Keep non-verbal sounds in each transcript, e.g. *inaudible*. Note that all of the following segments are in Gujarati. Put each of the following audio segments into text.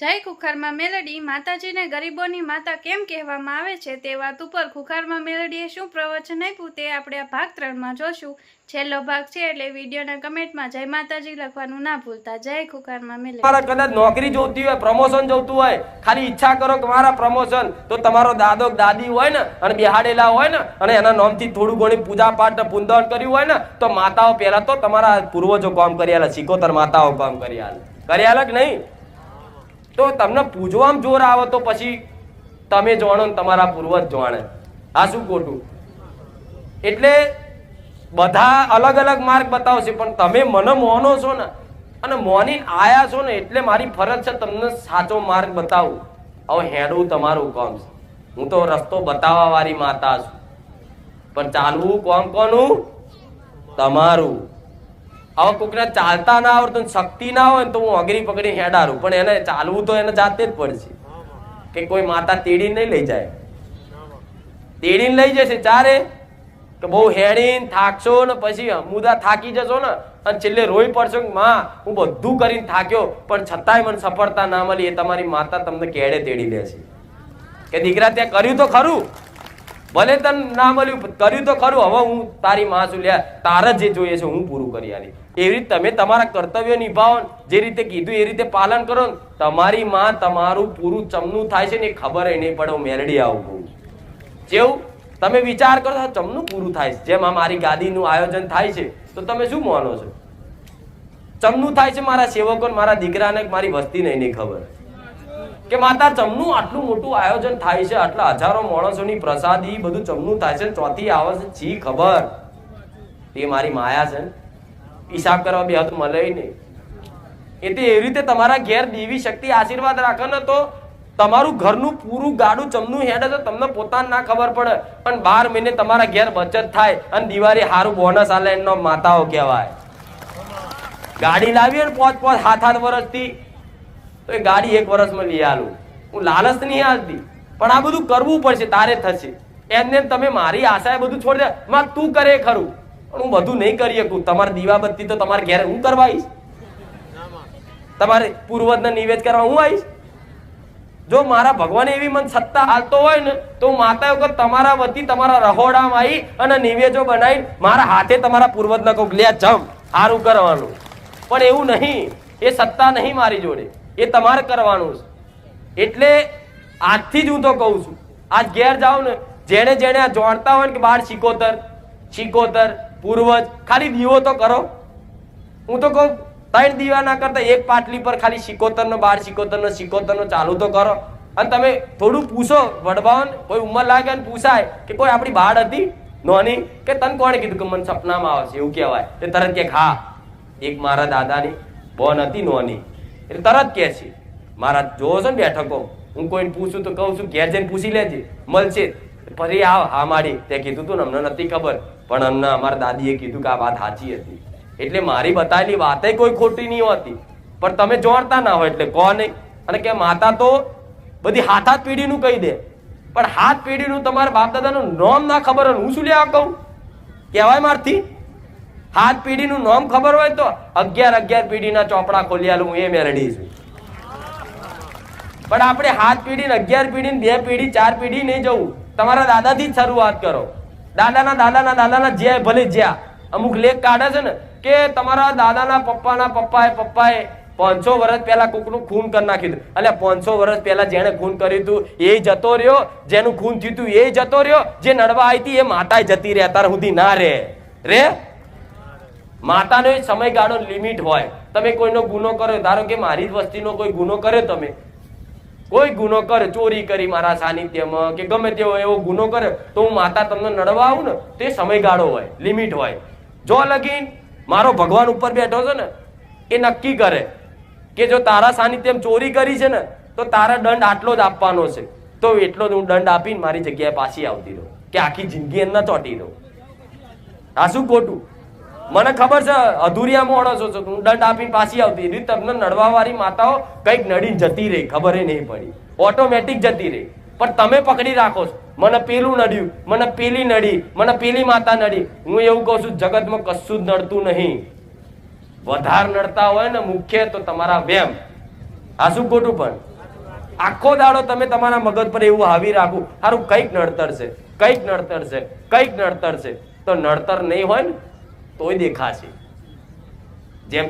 જય ખુખારમાં મેલડી, માતાજીને ગરીબોની માતા કેમ કહેવામાં આવે છે? તે વાત ઉપર ખુખારમાં મેલડીએ શું પ્રવચન આપ્યું તે આપણે આ ભાગ ત્રણમાં જોશું. છેલ્લો ભાગ છે એટલે વિડીયોના કમેન્ટમાં જય માતાજી લખવાનું ના ભૂલતા. જય ખુખારમાં મેલડી. કદાચ નોકરી જોતી હોય, પ્રમોશન જોતું હોય, ખાલી ઈચ્છા કરો કે મારા પ્રમોશન, તો તમારો દાદો દાદી હોય ને, અને બિહાડેલા હોય ને, અને એના નામથી થોડું ઘણી પૂજા પાઠ પૂંદન કર્યું હોય ને, તો માતાઓ પહેલા તો તમારા પૂર્વજો કામ કરી આલે સિકોતર માતાઓ કામ કરી આલે કરી આલે કે નહીં? તો તમને પૂજવામાં જોર આવે તો પછી તમે જાણો ને તમારા પૂર્વજ જાણે આ શું ખોટું? એટલે બધા અલગ અલગ માર્ગ બતાવશે, પણ તમે મને મોનો છો ને, અને મોની આયા છો ને, એટલે મારી ફરજ છે તમને સાચો માર્ગ બતાવું. હવે હેડવું તમારું કામ છે. હું તો રસ્તો બતાવવા વાળી માતા છું. પણ ચાલવું કોમ કોનું? તમારું. હવે કોકને ચાલતા ના આવડતું શક્તિ ના હોય ને તો હું અગરી પકડી હેડારું. પણ એને ચાલવું તો એને જાતે જ પડશે. કે કોઈ માતા તેડી નહીં લઈ જાય. તેડીને લઈ જશે ચારે. કે બહુ હેડીને થાકશો ને પછી મુદા થાકી જશો ને, અને છેલ્લે રોઈ પડશો કે, માં, હું બધું કરીને થાક્યો, પણ છતાંય મને સફળતા ના મળી, એ તમારી માતા તમને કેડે તેડી લેશે કે દીકરા ત્યાં કર્યું તો ખરું? ભલે તને ના મળ્યું કર્યું તો ખરું. હવે હું તારી માં છું લ્યા તારા જે જોઈએ છે હું પૂરું કરી આલી. એવી રીતે તમે તમારા કર્તવ્ય નિભાવો જે રીતે કીધું એ રીતે પાલન કરો તમારી માં તમારું પૂરું ચમનું થાય છે ને એ ખબર નહીં પડે, હું મેલડી આવું જેવું તમે વિચાર કરો ચમનું પૂરું થાય છે. જેમ આ મારી ગાદીનું આયોજન થાય છે, તો તમે શું માનો છો? ચમનું થાય છે મારા સેવકો મારા દીકરાને મારી વસ્તી નહીં ખબર. કે માતા ચમનું આટલું મોટું આયોજન થાય છે, આટલા હજારો માણસોની પ્રસાદી બધું ચમનું થાય છે ચોથી આવે છે, જી ખબર. એ મારી માયા છે. હિસાબ કરવા બે હાથ મળે નહીં. એ તે એવી રીતે તમારા ઘેર દેવી શક્તિ આશીર્વાદ રાખે ને તો તમારું ઘરનું પૂરું ગાડું ચમનું હેડે તો તમને પોતાને ના ખબર પડે. પણ બાર મહિને તમારા ઘેર બચત થાય અને દિવાળી સારું બોનસ આલે એનો માતાઓ કહેવાય. ગાડી લાવી અને પોચ પોચ હાથ હાથ વર્ષથી તો એ ગાડી એક વર્ષમાં લઈ આલું. હું લાલચ નહીં આવતી પણ આ બધું કરવું પડશે, તારે થશે. એમને તમે મારી આશાએ બધું છોડી દે. માં, તું કરે ખરું. પણ હું બધું નહીં કરી શકું. તમારી દીવાબત્તી તો તમારે ઘેર હું કરવા આવીશ? તમારે પૂર્વજને નિવેદ કરવા હું આવીશ? જો મારા ભગવાન એવી મન સત્તા હાલતો હોય ને, તો માતા વખત તમારા વતી તમારા રહોડામાં આવી અને નિવેદો બનાવી મારા હાથે તમારા પૂર્વજને કહું લે જમ સારું કરવાનું. પણ એવું નહીં. એ સત્તા નહીં મારી જોડે. એ તમારે કરવાનું છે. એટલે આજથી જ હું તો કહું છું, આજ ઘેર જાઓ ને, જેણે જેણે આ જોડતા હોય ને કે બાર શિકોતર શિકોતર પૂર્વજ, ખાલી દીવો તો કરો. હું તો કહું, ત્રણ દીવા ના કરતા એક પાટલી પર ખાલી સિકોતર નો બાર સિકોતર નો સિકોતર નો ચાલુ તો કરો. અને તમે થોડું પૂછો, વડભાવન, કોઈ ઉંમર લાગે અને પૂછાય કે કોઈ આપણી બાળ હતી? નોની, કે તને કોણે કીધું કે મને સપનામાં આવે છે એવું કહેવાય. તે તરત કે હા, એક મારા દાદાની બોન હતી નોની. એટલે તરત કહે છે, મારા જોવો ને બેઠકો, હું કોઈને પૂછું તો કહું છું, ઘેર જઈને પૂછી લેજે, મળશે. ફરી આવ, હા માડી, તે કીધું તું ને અમને નથી ખબર, પણ અમને અમારા દાદીએ કીધું કે આ વાત સાચી હતી. એટલે મારી બતાવેલી વાતે કોઈ ખોટી નહીં હોતી. પણ તમે જોડતા ના હોય એટલે કહો નહીં. અને કે માતા તો બધી હાથ હાથ પેઢીનું કહી દે. પણ હાથ પેઢીનું તમારા બાપ દાદાનું નોમ ના ખબર હોય હું શું લેવા કહું? કહેવાય મારથી? હાથ પેઢીનું નામ ખબર હોય તો અગિયાર અગિયાર પેઢીના ચોપડા ખોલ્યા હું એ મેળડી છું. પણ આપણે હાથ પેઢી અગિયાર પેઢી બે પેઢી ચાર પેઢી નહીં જવું. તમારા દાદાથી જ શરૂઆત કરો. દાદાના દાદાના દાદાના જ્યાં ભલે જ્યાં. અમુક લેખ કાઢે છે ને કે તમારા દાદાના પપ્પાના પપ્પાએ પપ્પાએ પાંચસો વર્ષ પહેલા કોકનું ખૂન કરી નાખ્યું એટલે પાંચસો વર્ષ પહેલા જેણે ખૂન કર્યું હતું, એ જતો રહ્યો. જેનું ખૂન થયું હતું, એ જતો રહ્યો. જે નડવા આવી હતી, એ માતા જતી રહે, અત્યારે સુધી ના રે રે? માતાનો સમયગાળો લિમિટ હોય. તમે કોઈનો ગુનો કર્યો, ધારો કે મારી જ વસ્તીનો કોઈ ગુનો કર્યો તમે. કોઈ ગુનો કરે ચોરી કરી મારા સાનિધ્યમાં કે ગમે તેવો એવો ગુનો કરે તો હું માતા તમને નડવા આવું ને, તે સમયગાળો હોય લિમિટ હોય. જો લગીન મારો ભગવાન ઉપર બેઠો છે ને, એ નક્કી કરે કે જો તારા સાનિધ્યમ ચોરી કરી છે ને, તો તારા દંડ આટલો જ આપવાનો છે. તો એટલો જ હું દંડ આપીને મારી જગ્યાએ પાછી આવતી રહું. કે આખી જિંદગી એમના ચોટી રહું. આ શું ખોટું? મને ખબર છે, અધૂરિયા માણસો છો. હું દંડ આપીને પાછી આવતી. રહી તમને નડવા વાળી માતાઓ કંઈક નડીને જતી રહી, ખબર નહીં પડી. ઓટોમેટિક જતી રહી. પણ તમે પકડી રાખો છો. મને પેલું નડ્યું, મને પેલી નડી, મને પેલી માતા નડી. હું એવું કહું છું, જગતમાં કશું જ નડતું નહીં. વધાર નડતા હોય ને મુખ્ય તો તમારા વેમ. આ શું ખોટું પણ? આખો દાડો તમે તમારા મગજ પર એવું હાવી રાખો. સારું કંઈક નડતર છે, કંઈક નડતર છે, કંઈક નડતર છે. તો નડતર નહીં હોય ને? તોય દેખાશે. જેમ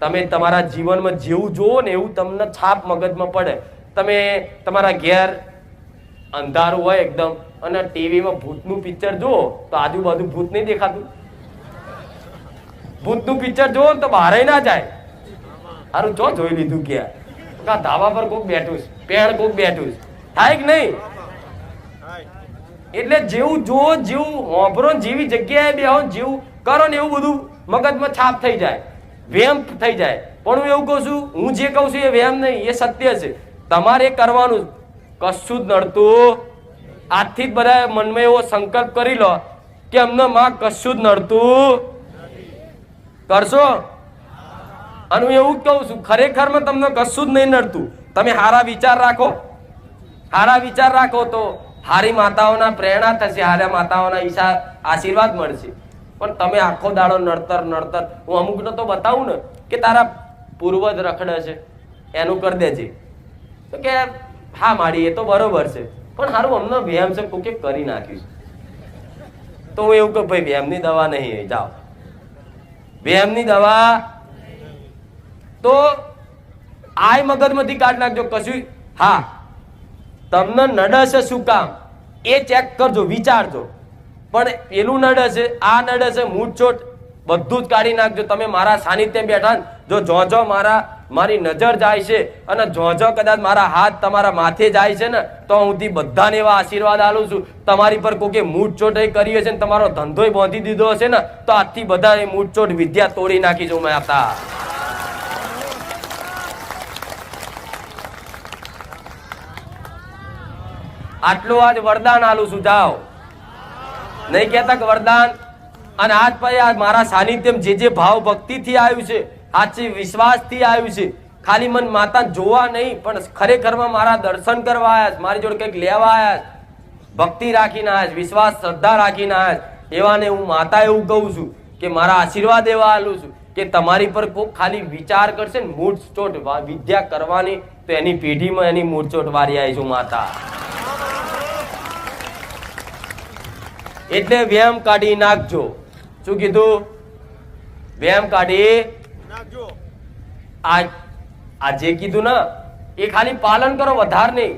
તમે તમારા જીવનમાં જેવું જુઓ ને એવું તમને છાપ મગજમાં પડે. તમે તમારા ઘેર અંધારું હોય એકદમ અને ટીવીમાં ભૂતનું પિક્ચર જુઓ તો આજુબાજુ ભૂત નહીં દેખાતું. ભૂતનું પિક્ચર જુઓ ને તો બહારે ના જાય. હારું જો જોઈ લીધું કે. કા ધાબા પર કોક બેઠું છે. પેણ કોક બેઠું છે. થાય કે નહીં? એટલે જેવું જુઓ જેવું હોંભરો જેવી જગ્યાએ બેહો જેવું કરો ને એવું બધું મગજમાં છાપ થઈ જાય, વેમ થઈ જાય. પણ હું એવું કહું છું, હું જે કહું છું એ વેમ નહીં, એ સત્ય છે. તમારે કરવાનું કશું જ નડતું. આજથી જ બધા મનમાં એવો સંકલ્પ કરી લો કે અમને માં કશું જ નડતું. કરશો? અને હું એવું જ કહું છું, ખરેખરમાં તમને કશું જ નહીં નડતું. તમે સારા વિચાર રાખો. સારા વિચાર રાખો તો હારી માતાઓના પ્રેરણા થશે, હારા માતાઓના ઈશા આશીર્વાદ મળશે. પણ તમે આખો દાડો નડતર નડતર. હું અમુકને તો બતાવું ને કે તારા પૂર્વજ રખડે છે, એનું કરી દેજે. તો કે, હા મારી એ તો બરોબર છે. પણ સારું અમને વ્યાયામ છે કોકે કરી નાખ્યું. તો હું એવું કહું, ભાઈ, વ્યાયામની દવા નહીં જાઓ. વ્યાયામની દવા તો આય મગજમાંથી કાઢ નાખજો, કશું હા. તમને નડશે શું કામ? એ ચેક કરજો, વિચારજો. પણ પેલું નડે છે આ નડે છે મૂંઢચોટ બધું જ કાઢી નાખજો તમે મારા સાનિધ્ય બેઠા જો જો મારા, મારી નજર જાય છે અને જો જો કદાચ મારા હાથ તમારા માથે જાય છે ને, તો હુંથી બધાને એવા આશીર્વાદ આલું છું. તમારી પર કોકે મૂઠચોટ કરી હશે ને, તમારો ધંધોય બાંધી દીધો હશે ને, તો આજથી બધા એ મૂઠચોટ વિદ્યા તોડી નાખી છું મેં હતા આટલું આજ વરદાન આલું છું, જાઓ. નહીં કહેતા વરદાન. અને આજ પછી આ મારા સાનિધ્યમ જે જે ભાવ ભક્તિથી આવ્યું છે, સાચી વિશ્વાસથી આવ્યું છે, ખાલી મન માતા જોવા નહીં, પણ ખરેખરમાં મારા દર્શન કરવા આવ્યા મારી જોડે કંઈક લેવા આવ્યા ભક્તિ રાખીને આવ્યા વિશ્વાસ, શ્રદ્ધા રાખીને આવ્યા. એવાને હું માતા એવું કહું છું કે મારા આશીર્વાદ એવા આલું છું કે તમારી પર કોઈ ખાલી વિચાર કરશે ને મૂળચોટ વિદ્યા કરવાની, તો એની પેઢીમાં એની મૂળચોટ વારી આવી છું માતા. એટલે વ્યાયામ કાઢી નાખજો. શું કીધું? વ્યાયામ કાઢી આ આ જે કીધું ને એ ખાલી પાલન કરો વધારે નહીં.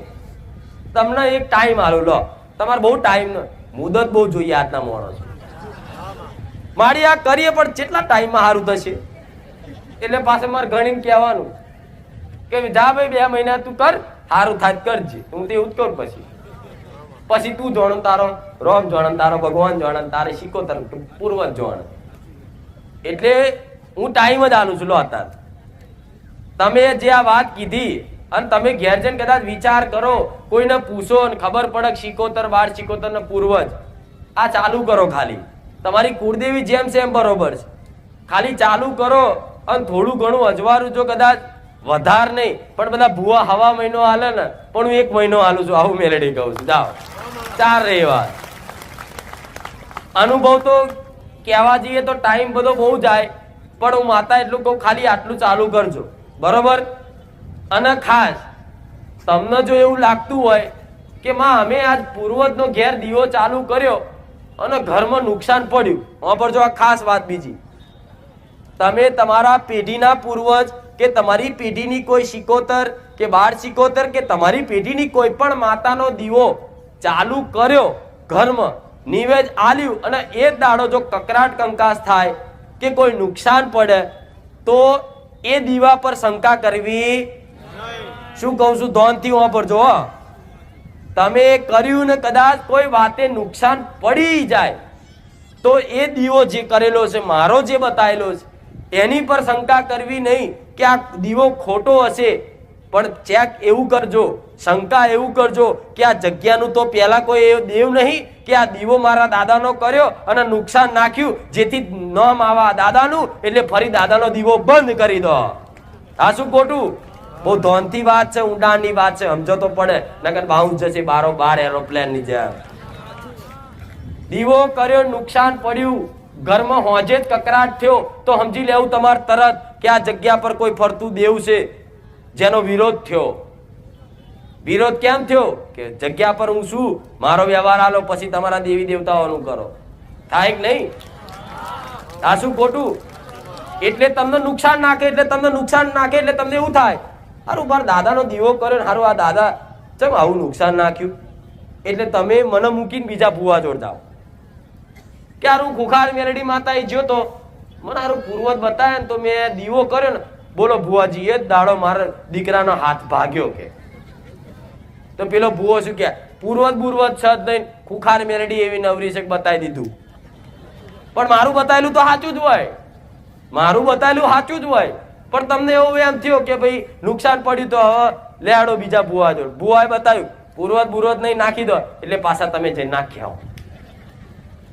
તમને એક ટાઈમ આલો લો. તમારે બહુ ટાઈમ ન મુદત બહુ જોઈએ આજના માણસ. મારી આ કરીએ પણ કેટલા ટાઈમમાં સારું થશે? એટલે પાસે મારે ગણીને કહેવાનું કે જા ભાઈ બે મહિના તું કર સારું થાય કરજે. હું તો એવું જ કરું પછી. પછી તું જોણ તારો, રોમ જોણ તારો, ભગવાન જોણ તારે શીખો તર પૂર્વ જોણ. એટલે હું ટાઈમ જ આલું છું લો અત્યારે. તમે જે આ વાત કીધી અને તમે ઘેર જઈને કદાચ વિચાર કરો, કોઈને પૂછો અને ખબર પડે કે બાર શિકોતર ને પૂર્વજ આ ચાલુ કરો ખાલી. તમારી કુળદેવી જેમ છે એમ બરોબર છે. ખાલી ચાલુ કરો અને થોડું ઘણું અજવાળું જો કદાચ વધાર નહીં, પણ બધા ભૂવા હવા મહિનો હાલે ને, પણ હું એક મહિનો હાલું છું, આવું મેલેડી કહું છું. જાઓ. ચાર રવિવાર અનુભવ તો કહેવા જઈએ તો ટાઈમ બધો બહુ જાય, પણ હું માતા એટલું કહું, ખાલી આટલું ચાલુ કરજો. બરોબર? અને ખાસ, તમને જો એવું લાગતું હોય કે, માં, અમે આજ પૂર્વજનો ઘેર દીવો ચાલુ કર્યો અને ઘરમાં નુકસાન પડ્યું. વાપરજો આ ખાસ વાત બીજી. તમે તમારા પેઢીના પૂર્વજ કે તમારી પેઢીની કોઈ શિકોતર કે બાળ શિકોતર કે તમારી પેઢીની કોઈ પણ માતાનો દીવો ચાલુ કર્યો. ઘરમાં નિવેદ આલ્યું અને એ દાડો જો કકરાટ કંકાસ થાય કે કોઈ નુકસાન પડે, તો એ દીવા પર શંકા કરવી શું કહું છું? ધોનથી પર હો તમે કર્યું ને કદાચ કોઈ વાતે નુકસાન પડી જાય, તો એ દીવો જે કરેલો છે, મારો જે બતાવેલો છે, એની પર શંકા કરવી નહીં કે આ દીવો ખોટો હશે પણ ચેક એવું કરજો, શંકા એવું કરજો કે આ જગ્યાનું તો પહેલાં કોઈ એવો દેવ નહીં કે આ દીવો મારા દાદાનો કર્યો અને નુકસાન નાખ્યું, જેથી નામ આવા દાદાનું, એટલે ફરી દાદાનો દીવો બંધ કરી દો. આ શું ખોટું? બહુ ધોનથી વાત છે, ઊંડાણની વાત છે, સમજો તો પડે. નગર બાઉન્સ જશે બારો બાર એરોપ્લેનની જેમ. દીવો કર્યો, નુકસાન પડ્યું, ઘરમાં હોજે જ કકરાટ થયો, તો સમજી લેવું તમારે તરત કે આ જગ્યા પર કોઈ ફરતું દેવ છે. જેનો વિરોધ થયો. વિરોધ કેમ થયો? કે જગ્યા પર હું છું, મારો વ્યવહાર આલો પછી તમારા દેવી દેવતાઓનું કરો થાય કે નહીં? આ શું ખોટું? એટલે તમને નુકસાન નાખે, એટલે તમને નુકસાન નાખે, એટલે તમને એવું થાય. હારું, મારા દાદાનો દીવો કર્યો ને હારું, આ દાદા ચમ આવું નુકસાન નાખ્યું? એટલે તમે મને મૂકીને બીજા ભૂવા જોડ જાઓ. કે હારું, ખુખાર મેલડી માતા એ જ્યો તો. મને હારું પૂર્વજ બતાવે ને તો મેં દીવો કર્યો ને. બોલો ભુવાજી એ દાડો મારા દીકરાનો હાથ ભાગ્યો કે? તો પેલો ભુવો શું કે? પૂર્વત પૂર્વત છ નહીં, ખુખાર મેરડી એવી નવરી છે બતાવી દીધું. પણ મારું બતાવેલું તો સાચું જ હોય. મારું બતાવેલું સાચું જ હોય. પણ તમને એવો એમ થયો કે ભાઈ નુકસાન પડ્યું તો હવે લેડો બીજા ભુવા જોડે. ભુવાએ બતાવ્યું, પૂર્વત પૂર્વત નહીં નાખી દો, એટલે પાછા તમે જઈ નાખ્યા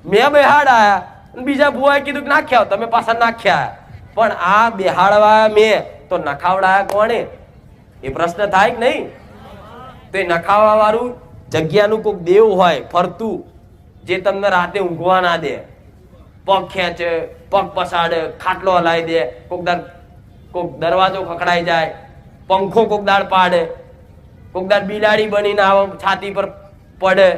મેં બેહાડ આયા બીજા ભુવાએ કીધું કે નાખ્યા તમે પાછા નાખ્યા. પણ આ બેહાડવા મેં, તો નખાવડાયા કોણે? એ પ્રશ્ન થાય કે નહીં? તો એ નખાવા વાળું જગ્યાનું કોઈક દેવ હોય, ફરતું, જે તમને રાતે ઊંઘવા ના દે. પગ ખેંચે, પગ પસાડે, ખાટલો હલાવી દે કોક દાડ કોક દરવાજો ખખડાઈ જાય, પંખો કોક દાડ પાડે કોક દાડ બિલાડી બનીને આવ છાતી પર પડે.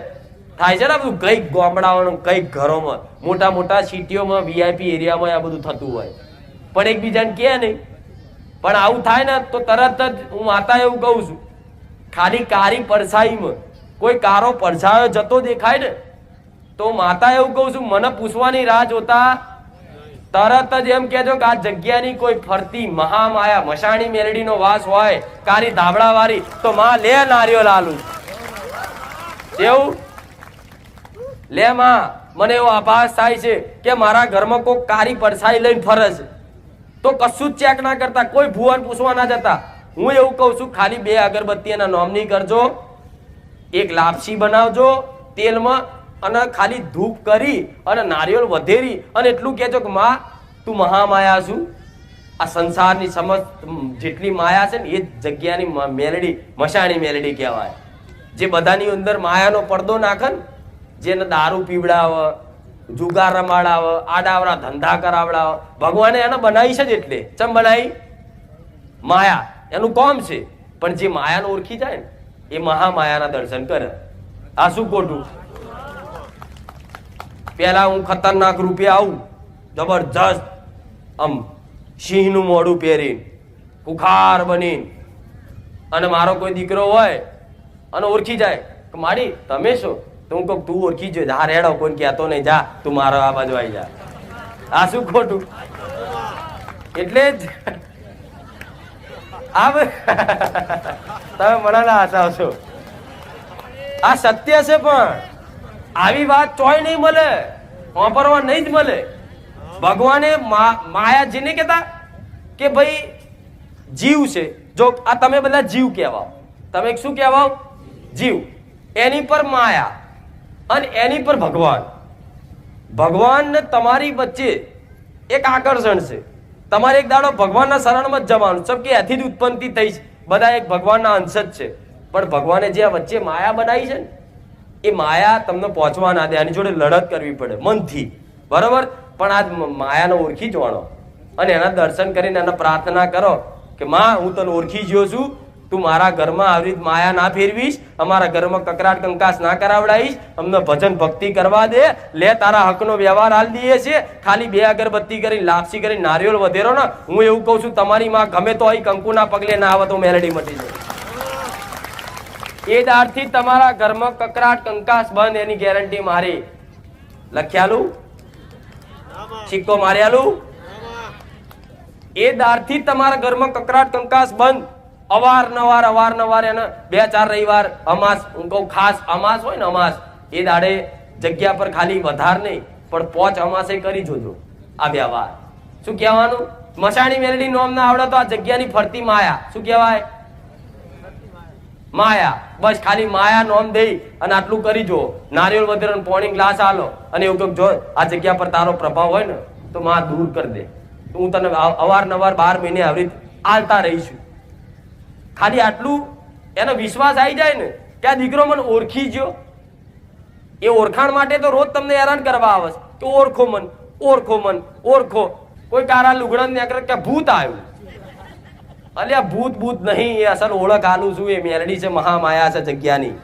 થાય છે ને બધું? કંઈક ગામડાઓનું, કંઈક ઘરોમાં. મોટા મોટા સિટીઓમાં વીઆઈપી એરિયામાં આ બધું થતું હોય. પણ એકબીજાને કહે નહીં. પણ આવું થાય ને તો તરત જ હું માતા એવું કહું છું, ખાલી કારી પરસાઈમાં કોઈ કારો પરસાયો જતો દેખાય ને, તો માતા એવું કહું છું, મને પૂછવાની રાહ જોતા તરત જ એમ કહેજો કે આ જગ્યાની કોઈ ફરતી મહામાયા મશાણી મેલડીનો વાસ હોય, કારી ધાબળા વાળી તો માં લે નારિયો લાલુ. એવું લે માં, મને એવો આભાસ થાય છે કે મારા ઘરમાં કોઈ કારી પરસાઈ લઈને ફરે છે. તો કશું જ ચેક ના કરતા, કોઈ ભુવન પૂછવા ના જતા. હું એવું કહું છું, ખાલી બે અગરબત્તી એના નોમની કરજો. એક લાપસી બનાવજો તેલમાં અને ખાલી ધૂપ કરી અને નારિયેળ વધેરી અને એટલું કહેજો કે, માં, તું મહામાયા છું. આ સંસારની સમજ જેટલી માયા છે ને, એ જગ્યાની મેલડી, મશાણી મેલડી કહેવાય. જે બધાની અંદર માયાનો પડદો નાખે ને, જેને દારૂ પીવડાવે જુગાર રમાડાવ આડાવડા ધંધા કરાવડાવ. ભગવાને એને બનાવી છે જ એટલે. ચમ બનાવી? માયા. એનું કોમ છે. પણ જે માયાને ઓળખી જાય ને, એ મહામાયાના દર્શન કરે. આ શું ખોટું? પેલા હું ખતરનાક રૂપે આવું, જબરજસ્ત, આમ સિંહનું મોઢું પહેરી કુખાર બની અને મારો કોઈ દીકરો હોય, અને ઓળખી જાય. કે માડી તમે શું તો કહું તું ઓળખી જો હા, રેડો કોઈ કહેતો નહીં જા, તું મારો આ બાજુ આવી જા. આ શું ખોટું? એટલે જ. આ તમે મને ના હસાવશો. આ સત્ય છે પણ, આવી વાત ચોય નહીં મળે, વાપરવા નહીં જ મળે. ભગવાને માયા જેને કહેતા કે ભાઈ, જીવ છે. જો આ તમે બધા જીવ કહેવાઓ. તમે શું કહેવાઓ? જીવ. એની પર માયા. અને એની પર ભગવાન. ભગવાન તમારી વચ્ચે એક આકર્ષણ છે. તમારે એક દાડો ભગવાનના શરણમાં જ જવાનું. સબ કે એથી જ ઉત્પત્તિ થઈ છે. બધા એક ભગવાનના અંશ જ છે. પણ ભગવાને જે આ વચ્ચે માયા બનાવી છે ને, એ માયા તમને પહોંચવા ના દે. આની જોડે લડત કરવી પડે, મનથી. બરાબર? પણ આ માયાને ઓળખી જવાનો અને એના દર્શન કરીને એના પ્રાર્થના કરો કે, માં, હું તને ઓળખી ગયો છું. તું મારા ઘરમાં આવી માયા ના ફેરવીશ, અમારા ઘરમાં કકરાટ કંકાસ ના કરાવડાવીશ, અમને ભજન ભક્તિ કરવા દે, લે તારા હકનો વ્યવહાર હાલ દઈએ છે, ખાલી બે અગરબત્તી કરી લાપસી કરી નારિયેળ વધેરો ને, હું એવું કહું છું, તમારી માં ગમે તો અહીં કંકુના પગલે ના આવે તો મેલડી મટી જાય. એ દારથી તમારા ઘરમાં કકરાટ કંકાસ બંધ, એની ગેરંટી મારી. લખ્યાલું? સિક્કો માર્યાલું? એ દારથી તમારા ઘરમાં કકરાટ કંકાસ બંધ. અવારનવાર અવારનવાર એને બે, ચાર રવિવાર અમાસ, હું કહું ખાસ અમાસ હોય ને અમાસ, એ દાડે જગ્યા પર ખાલી વધાર નહીં, પણ પોચ અમાસે કરી જોજો, આ વ્યવહાર શું કહેવાનું? મસાણી મેલડી નોમ ના આવડે તો આ જગ્યાની ફરતી માયા. શું કહેવાય? માયા. બસ ખાલી માયા નોમ દઈ અને આટલું કરી જો. નારિયેળ વધેરો પોણી ગ્લાસ આલો અને એવું કંઈક જો, આ જગ્યા પર તારો પ્રભાવ હોય ને, તો માં દૂર કરી દે. હું તને અવારનવાર બાર મહિને આવી રીત આલતા રહીશું. ખાલી આટલું? એનો વિશ્વાસ આવી જાય ને, કે આ દીકરો મને ઓળખી ગયો. એ ઓળખાણ માટે તો રોજ તમને હેરાન કરવા આવે કે ઓળખો મન ઓળખો મન, ઓળખો. કોઈ કારા લુગડા ને કે ભૂત આવ્યું. અલ્યા ભૂત ભૂત નહીં, એ અસલ ઓળખ આલું છું, એ મેરડી છે, મહામાયા છે જગ્યાની.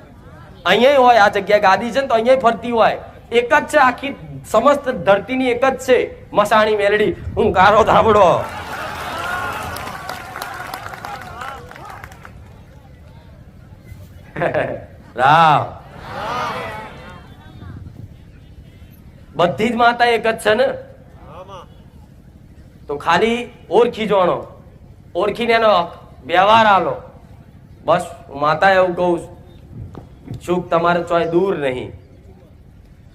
અહીંયા હોય, આ જગ્યા ગાદી છે ને તો અહીંયા ફરતી હોય. એક જ છે, આખી સમસ્ત ધરતીની એક જ છે, મસાણી મેરડી હું કારો ધાબડો *laughs* રામ. બધી જ માતા એક જ છે ને? તો ખાલી ઓળખી જોણો ઓળખીને એનો વ્યવહાર આલો. બસ માતા એવું કહું છું. સુખ તમારે ચોય દૂર નહીં.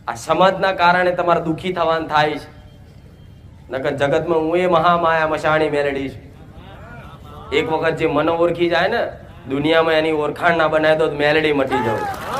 આ સમાજના કારણે તમારે દુઃખી થવાનું થાય છે. નકર જગતમાં હું એ મહામાયા મશાણી મેળડીશ એક વખત જે મનો ઓળખી જાય ને દુનિયામાં એની ઓળખાણ ના બનાવે તો મેલડી મટી જાઉં.